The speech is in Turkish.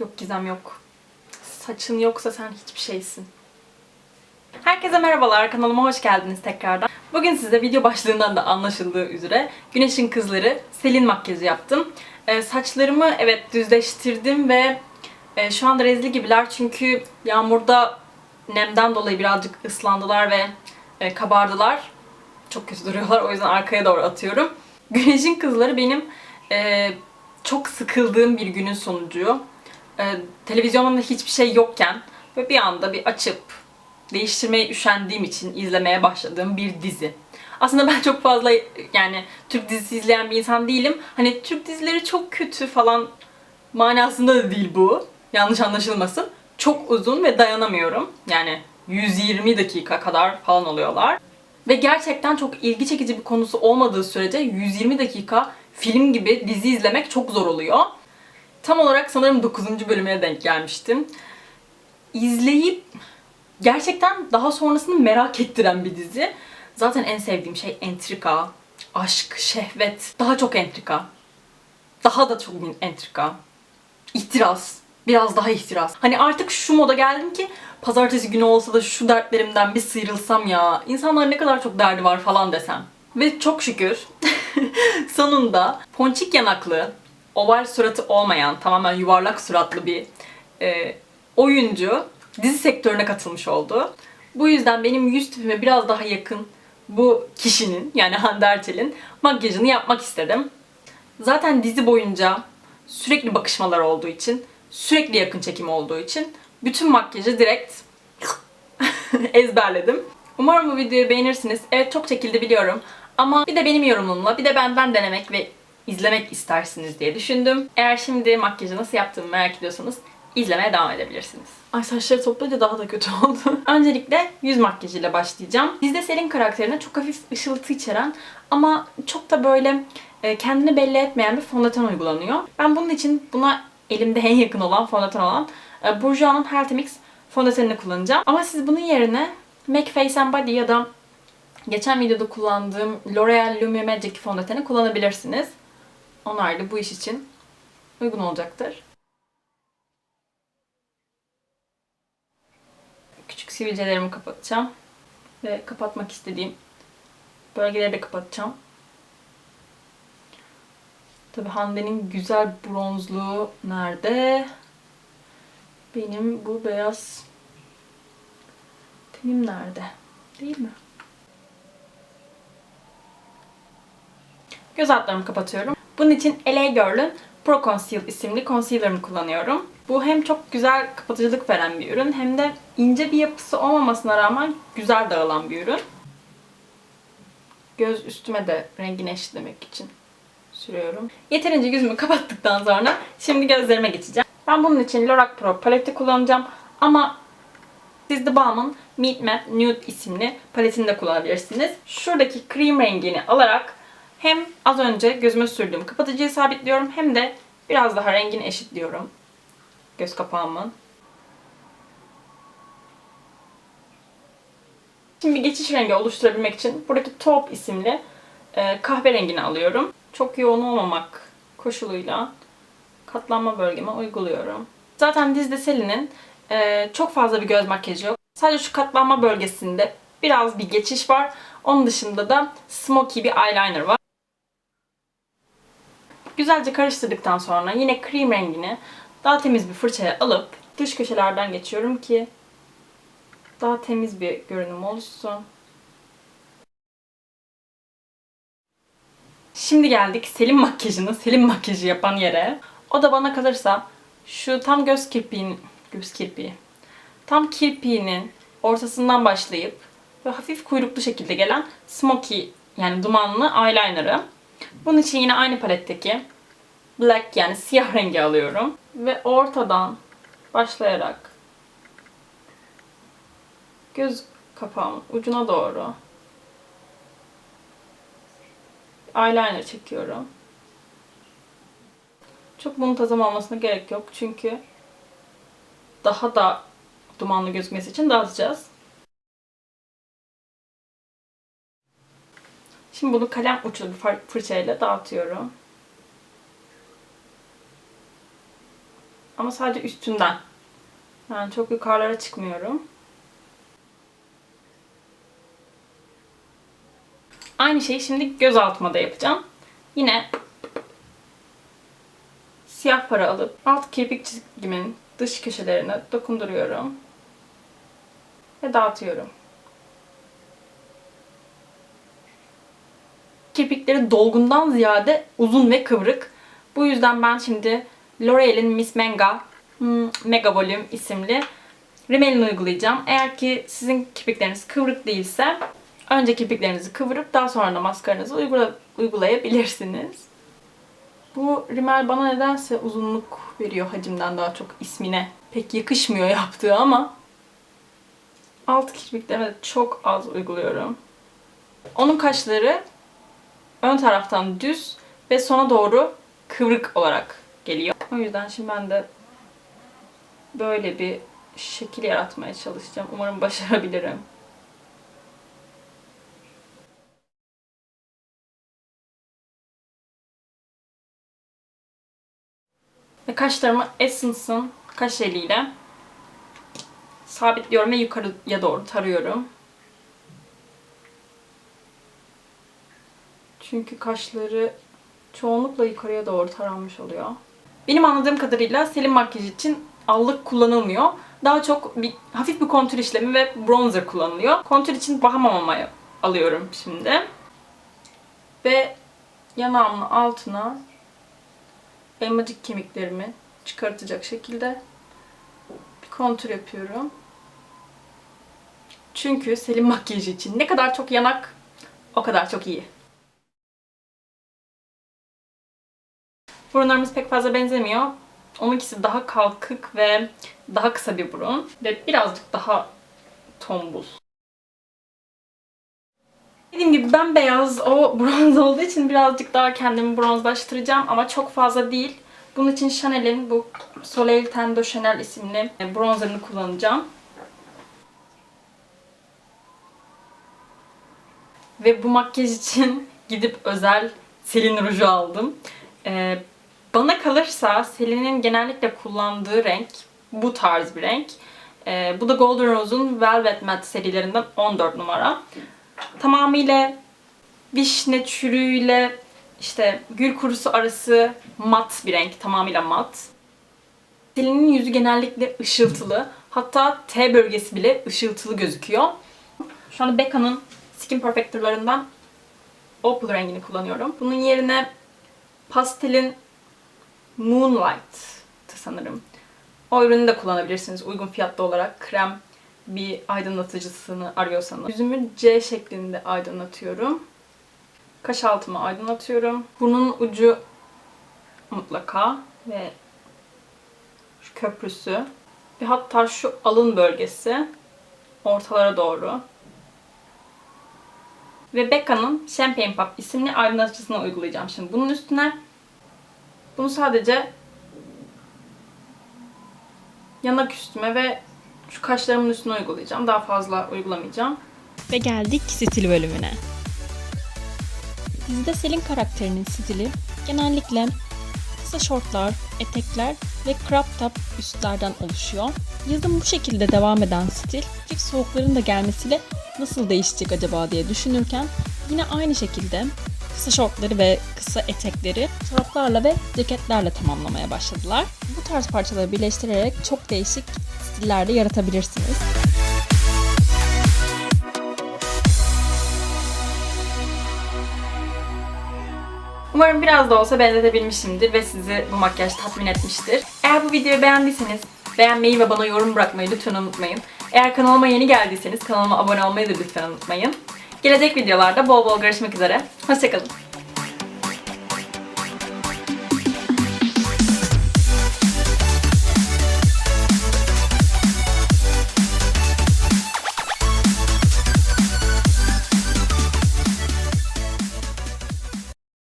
Yok Gizem yok. Saçın yoksa sen hiçbir şeysin. Herkese merhabalar, kanalıma hoş geldiniz tekrardan. Bugün size video başlığından da anlaşıldığı üzere Güneş'in Kızları Selin makyajı yaptım. Ee, saçlarımı evet düzleştirdim ve e, şu anda rezil gibiler çünkü yağmurda nemden dolayı birazcık ıslandılar ve e, kabardılar. Çok kötü duruyorlar o yüzden arkaya doğru atıyorum. Güneş'in Kızları benim e, çok sıkıldığım bir günün sonucu. E, televizyonda hiçbir şey yokken ve bir anda bir açıp değiştirmeye üşendiğim için izlemeye başladığım bir dizi. Aslında ben çok fazla yani Türk dizisi izleyen bir insan değilim. Hani Türk dizileri çok kötü falan manasında da değil bu. Yanlış anlaşılmasın. Çok uzun ve dayanamıyorum. Yani 120 dakika kadar falan oluyorlar. Ve gerçekten çok ilgi çekici bir konusu olmadığı sürece 120 dakika film gibi dizi izlemek çok zor oluyor. Tam olarak sanırım 9. bölümüne denk gelmiştim. İzleyip gerçekten daha sonrasını merak ettiren bir dizi. Zaten en sevdiğim şey entrika, aşk, şehvet. Daha çok entrika. Daha da çok entrika. İhtiras. Biraz daha ihtiras. Hani artık şu moda geldim ki pazartesi günü olsa da şu dertlerimden bir sıyrılsam ya. İnsanlar ne kadar çok derdi var falan desem. Ve çok şükür sonunda ponçik yanaklı, oval suratı olmayan, tamamen yuvarlak suratlı bir e, oyuncu dizi sektörüne katılmış oldu. Bu yüzden benim yüz tipime biraz daha yakın bu kişinin yani Hande Erçel'in makyajını yapmak istedim. Zaten dizi boyunca sürekli bakışmalar olduğu için, sürekli yakın çekim olduğu için bütün makyajı direkt ezberledim. Umarım bu videoyu beğenirsiniz. Evet çok çekildi biliyorum. Ama bir de benim yorumumla, bir de benden denemek ve izlemek istersiniz diye düşündüm. Eğer şimdi makyajı nasıl yaptığımı merak ediyorsanız izlemeye devam edebilirsiniz. Ay saçları toplayınca daha da kötü oldu. Öncelikle yüz makyajıyla başlayacağım. Dizde Selin karakterine çok hafif ışıltı içeren ama çok da böyle e, kendini belli etmeyen bir fondöten uygulanıyor. Ben bunun için buna elimde en yakın olan fondöten olan e, Bourjois'un Healthy Mix fondötenini kullanacağım. Ama siz bunun yerine MAC Face and Body ya da geçen videoda kullandığım L'Oreal Lumi Magic fondöteni kullanabilirsiniz. Onlar da bu iş için uygun olacaktır. Küçük sivilcelerimi kapatacağım. Ve kapatmak istediğim bölgeleri de kapatacağım. Tabi Hande'nin güzel bronzluğu nerede? Benim bu beyaz tenim nerede? Değil mi? Göz altlarımı kapatıyorum. Bunun için LA Girl'ün Pro Conceal isimli concealer'ını kullanıyorum. Bu hem çok güzel kapatıcılık veren bir ürün hem de ince bir yapısı olmamasına rağmen güzel dağılan bir ürün. Göz üstüme de rengini eşitlemek için sürüyorum. Yeterince yüzümü kapattıktan sonra şimdi gözlerime geçeceğim. Ben bunun için Lorac Pro paleti kullanacağım ama siz The Balm'ın Meet Matte Nude isimli paletini de kullanabilirsiniz. Şuradaki krem rengini alarak hem az önce gözüme sürdüğüm kapatıcıyı sabitliyorum hem de biraz daha rengini eşitliyorum. Göz kapağımın. Şimdi bir geçiş rengi oluşturabilmek için buradaki Taupe isimli e, kahverengini alıyorum. Çok yoğun olmamak koşuluyla katlanma bölgeme uyguluyorum. Zaten dizde Selin'in e, çok fazla bir göz makyajı yok. Sadece şu katlanma bölgesinde biraz bir geçiş var. Onun dışında da smoky bir eyeliner var. Güzelce karıştırdıktan sonra yine krem rengini daha temiz bir fırçaya alıp dış köşelerden geçiyorum ki daha temiz bir görünüm oluşsun. Şimdi geldik Selim makyajını, Selim makyajı yapan yere. O da bana kalırsa şu tam göz kirpiğin, göz kirpiği, tam kirpiğinin ortasından başlayıp ve hafif kuyruklu şekilde gelen smoky yani dumanlı eyeliner'ı. Bunun için yine aynı paletteki black yani siyah rengi alıyorum. Ve ortadan başlayarak göz kapağımın ucuna doğru eyeliner çekiyorum. Çok muntazam olmasına gerek yok çünkü daha da dumanlı gözükmesi için dağıtacağız. Şimdi bunu kalem uçlu bir fırçayla dağıtıyorum. Ama sadece üstünden. Yani çok yukarılara çıkmıyorum. Aynı şeyi şimdi göz altıma da yapacağım. Yine siyah para alıp alt kirpik çizgimin dış köşelerine dokunduruyorum. Ve dağıtıyorum. Kirpikleri dolgundan ziyade uzun ve kıvrık. Bu yüzden ben şimdi L'Oreal'in Miss Menga hmm, Mega Volume isimli rimelini uygulayacağım. Eğer ki sizin kirpikleriniz kıvrık değilse önce kirpiklerinizi kıvırıp daha sonra da maskaranızı uygula- uygulayabilirsiniz. Bu rimel bana nedense uzunluk veriyor hacimden daha çok ismine. Pek yakışmıyor yaptığı ama alt kirpiklerime de çok az uyguluyorum. Onun kaşları ön taraftan düz ve sona doğru kıvrık olarak geliyor. O yüzden şimdi ben de böyle bir şekil yaratmaya çalışacağım. Umarım başarabilirim. Ve kaşlarımı Essence'ın kaş eliyle sabitliyorum ve yukarıya doğru tarıyorum. Çünkü kaşları çoğunlukla yukarıya doğru taranmış oluyor. Benim anladığım kadarıyla selim makyajı için allık kullanılmıyor. Daha çok bir hafif bir kontür işlemi ve bronzer kullanılıyor. Kontür için Bahamama'yı alıyorum şimdi. Ve yanağımın altına elmacık kemiklerimi çıkartacak şekilde bir kontür yapıyorum. Çünkü selim makyajı için ne kadar çok yanak o kadar çok iyi. Burunlarımız pek fazla benzemiyor. Onunkisi daha kalkık ve daha kısa bir burun ve birazcık daha tombul. Dediğim gibi ben beyaz, o bronz olduğu için birazcık daha kendimi bronzlaştıracağım ama çok fazla değil. Bunun için Chanel'in bu Soleil Ten de Chanel isimli bronzerını kullanacağım. Ve bu makyaj için gidip özel Celine ruju aldım. Ee, bana kalırsa Celine'in genellikle kullandığı renk bu tarz bir renk. Ee, bu da Golden Rose'un Velvet Matte serilerinden 14 numara. Tamamıyla vişne çürüğüyle işte gül kurusu arası mat bir renk. Tamamıyla mat. Celine'in yüzü genellikle ışıltılı. Hatta T bölgesi bile ışıltılı gözüküyor. Şu anda Becca'nın Skin Perfector'larından Opal rengini kullanıyorum. Bunun yerine pastelin Moonlight'tı sanırım. O ürünü de kullanabilirsiniz uygun fiyatlı olarak. Krem bir aydınlatıcısını arıyorsanız. Yüzümü C şeklinde aydınlatıyorum. Kaş altımı aydınlatıyorum. Burnun ucu mutlaka ve şu köprüsü ve hatta şu alın bölgesi ortalara doğru. Ve Becca'nın Champagne Pop isimli aydınlatıcısını uygulayacağım şimdi. Bunun üstüne bunu sadece yanak üstüme ve şu kaşlarımın üstüne uygulayacağım. Daha fazla uygulamayacağım. Ve geldik stil bölümüne. Dizide Selin karakterinin stili genellikle kısa şortlar, etekler ve crop top üstlerden oluşuyor. Yazın bu şekilde devam eden stil, hafif soğukların da gelmesiyle nasıl değişecek acaba diye düşünürken yine aynı şekilde kısa şortları ve kısa etekleri çoraplarla ve ceketlerle tamamlamaya başladılar. Bu tarz parçaları birleştirerek çok değişik stiller de yaratabilirsiniz. Umarım biraz da olsa benzetebilmişimdir ve sizi bu makyaj tatmin etmiştir. Eğer bu videoyu beğendiyseniz beğenmeyi ve bana yorum bırakmayı lütfen unutmayın. Eğer kanalıma yeni geldiyseniz kanalıma abone olmayı da lütfen unutmayın. Gelecek videolarda bol bol görüşmek üzere. Hoşçakalın.